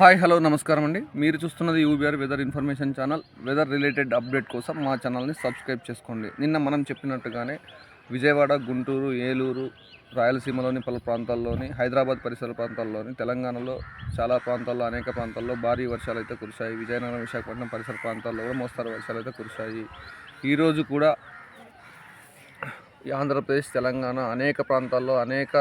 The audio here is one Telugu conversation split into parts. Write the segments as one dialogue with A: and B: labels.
A: హాయ్ హలో నమస్కారం అండి. మీరు చూస్తున్నది UBR weather information channel. Weather related update కోసం మా ఛానల్ని సబ్స్క్రైబ్ చేసుకోండి. నిన్న మనం చెప్పినట్టుగానే విజయవాడ గుంటూరు ఏలూరు రాయలసీమలోని పలు ప్రాంతాల్లోని హైదరాబాద్ పరిసర ప్రాంతాల్లోని తెలంగాణలో చాలా ప్రాంతాల్లో అనేక ప్రాంతాల్లో భారీ వర్షాలు అయితే కురిశాయి. విజయనగరం విశాఖపట్నం పరిసర ప్రాంతాల్లో కూడా మోస్తారు వర్షాలు అయితే కురిశాయి ఈరోజు కూడా ఈ ఆంధ్రప్రదేశ్ తెలంగాణ అనేక ప్రాంతాల్లో అనేక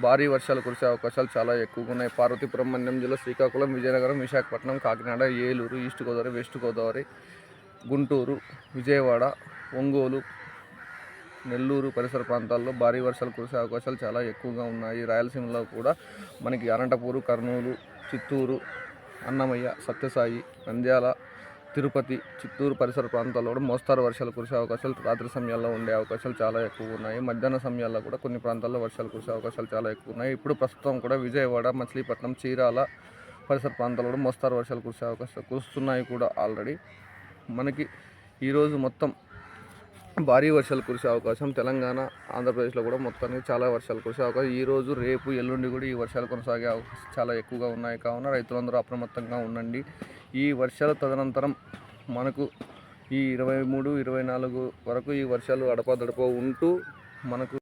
A: భారీ వర్షాలు కురిసే అవకాశాలు చాలా ఎక్కువగా ఉన్నాయి. పార్వతీపురం మన్యం జిల్లా శ్రీకాకుళం విజయనగరం విశాఖపట్నం కాకినాడ ఏలూరు ఈస్ట్ గోదావరి వెస్ట్ గోదావరి గుంటూరు విజయవాడ ఒంగోలు నెల్లూరు పరిసర ప్రాంతాల్లో భారీ వర్షాలు కురిసే అవకాశాలు చాలా ఎక్కువగా ఉన్నాయి. రాయలసీమలో కూడా మనకి అనంతపూరు కర్నూలు చిత్తూరు అన్నమయ్య సత్యసాయి నంద్యాల తిరుపతి చిత్తూరు పరిసర ప్రాంతాల్లో కూడా మోస్తారు వర్షాలు కురిసే అవకాశాలు రాత్రి సమయాల్లో ఉండే అవకాశాలు చాలా ఎక్కువ ఉన్నాయి. మధ్యాహ్న సమయాల్లో కూడా కొన్ని ప్రాంతాల్లో వర్షాలు కురిసే అవకాశాలు చాలా ఎక్కువ ఉన్నాయి. ఇప్పుడు ప్రస్తుతం కూడా విజయవాడ మచిలీపట్నం చీరాల పరిసర ప్రాంతాల్లో కూడా మోస్తారు వర్షాలు కురిసే అవకాశాలు కురుస్తున్నాయి కూడా ఆల్రెడీ. మనకి ఈరోజు మొత్తం భారీ వర్షాలు కురిసే అవకాశం తెలంగాణ ఆంధ్రప్రదేశ్లో కూడా మొత్తానికి చాలా వర్షాలు కురిసే అవకాశం. ఈ రోజు రేపు ఎల్లుండి కూడా ఈ వర్షాలు కొనసాగే అవకాశం చాలా ఎక్కువగా ఉన్నాయి. కావున రైతులందరూ అప్రమత్తంగా ఉండండి. ఈ వర్షాలు తదనంతరం మనకు ఈ ఇరవై మూడు ఇరవై నాలుగు వరకు ఈ వర్షాలు అడపాదడప ఉంటూ మనకు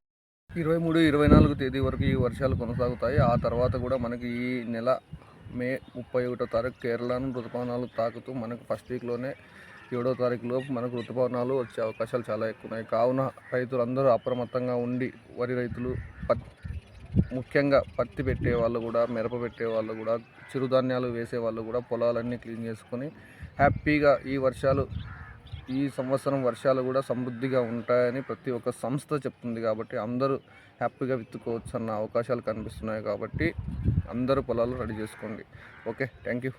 A: ఇరవై మూడు ఇరవై నాలుగు తేదీ వరకు ఈ వర్షాలు కొనసాగుతాయి. ఆ తర్వాత కూడా మనకి ఈ నెల మే ముప్పై ఒకటో తారీఖు కేరళను ఋతుపవనాలు తాకుతూ మనకు ఫస్ట్ వీక్లోనే ఏడో తారీఖు లోపు మనకు ఋతుపవనాలు వచ్చే అవకాశాలు చాలా ఎక్కువ ఉన్నాయి కావున రైతులందరూ అప్రమత్తంగా ఉండి వరి రైతులు పత్ ముఖ్యంగా పత్తి పెట్టే వాళ్ళు కూడా మిరప పెట్టే వాళ్ళు కూడా చిరుధాన్యాలు వేసే వాళ్ళు కూడా పొలాలన్నీ క్లీన్ చేసుకొని హ్యాపీగా ఈ వర్షాలు ఈ సంవత్సరం వర్షాలు కూడా సమృద్ధిగా ఉంటాయని ప్రతి ఒక్క సంస్థ చెప్తుంది కాబట్టి అందరూ హ్యాపీగా విత్తుకోవచ్చు అన్న అవకాశాలు కనిపిస్తున్నాయి కాబట్టి అందరూ పొలాలు రెడీ చేసుకోండి. Okay thank you.